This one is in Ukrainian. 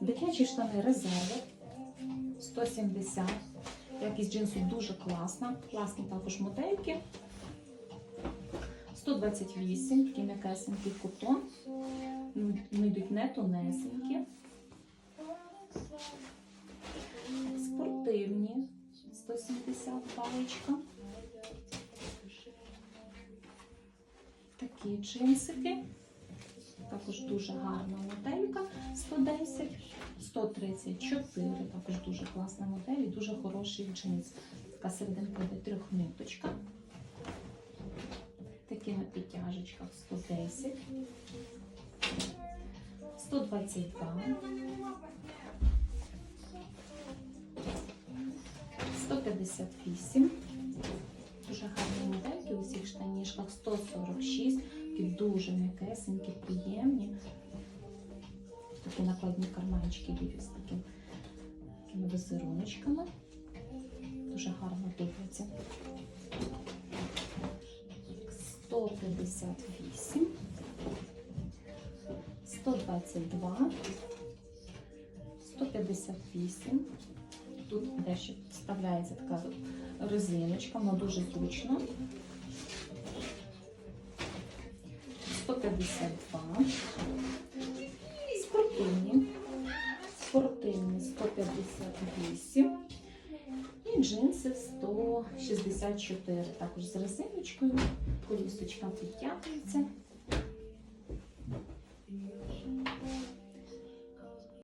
Дитячі штани резерви 170. Якість джинсу дуже класна. Класні також модельки. 128, такі м'якесенький кутон. Ну, Вони йдуть не тонесенькі. Спортивні 170 паличка. Такі джинсики. Також дуже гарна моделька 110, 134, також дуже класна модель і дуже хороший джинс. Така серединка де трьохниточка. Такі на підтяжечках 110, 122, 158. Дуже гарні модельки у всіх штанішках 146, такі дуже м'якесенькі, приємні. Такі накладні карманчики йдуть з таким, такими візеруночками. Дуже гарно дивляться. 158, 122, 158. Тут дещо вставляється така резиночка, вона дуже зручно. 152. 158. І джинси 164. Також з резиночкою. Колісочка підтягується.